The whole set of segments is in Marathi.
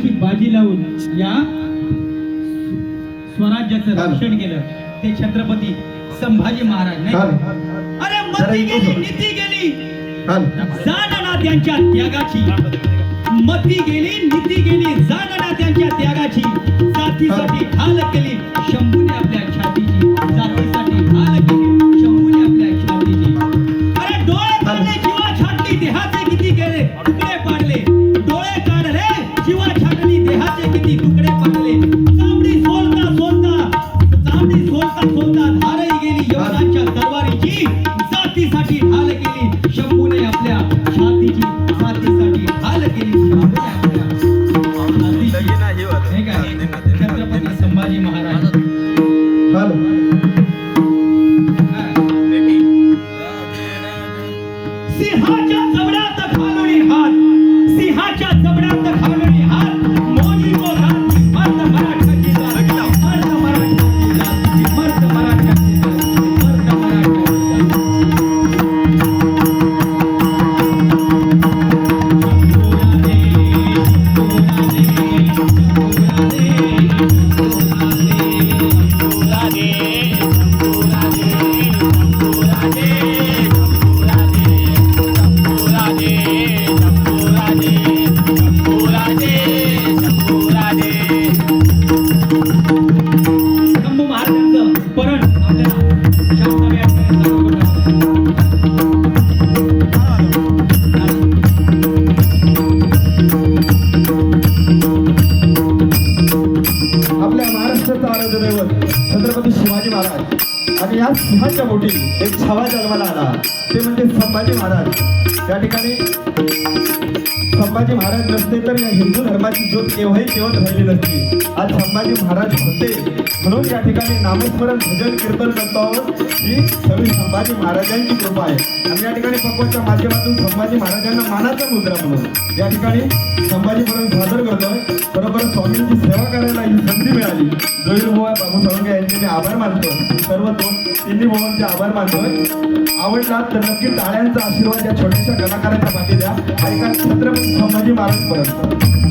प्राणाची बाजी लावून या स्वराज्याचं. रक्षण केलं. ते छत्रपती संभाजी महाराज अरे मती गेली. नीती गेली. जाणना त्यांच्या त्यागाची. मती गेली नीती गेली जाणना त्यांच्या त्यागाची. जातीसाठी ढाल केली शंभूने Fala. या सिंहाच्या पोटी एक छावा जन्माला आला. ते म्हणजे संभाजी महाराज. या ठिकाणी संभाजी महाराज नसते तर या हिंदू धर्माची ज्योत केव्हाही तेवत राहिली नसती. आज संभाजी महाराज होते. म्हणून या ठिकाणी नामस्मरण भजन कीर्तन करतो आहोत. ही सगळी संभाजी महाराजांची कृपा आहे. आणि या ठिकाणी भगवतच्या माध्यमातून संभाजी महाराजांना मानाचा मुद्रा म्हणून. या ठिकाणी संभाजी महाराज सादर करतोय. बरोबर स्वामींची सेवा करायला ही संधी मिळाली. जोईल बाबू साळुंके यांचे मी आभार मानतो सर्व दोन तिन्ही भावांचे आभार मानतोय. आवडला तर नक्की टाळ्यांचा आशीर्वाद या छोट्याशा कलाकाराच्या पाठी द्या. ऐका छत्रपती संभाजी महाराज पर्यंत रक्षणात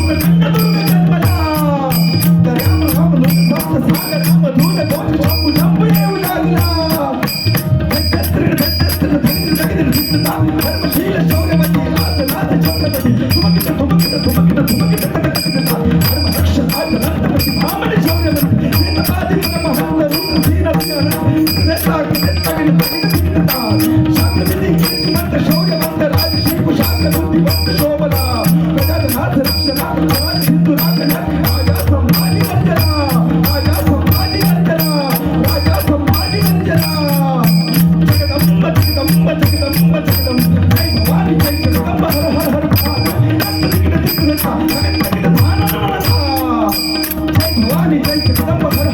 I'm Let me take it.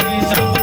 સહભાગી સહભાગી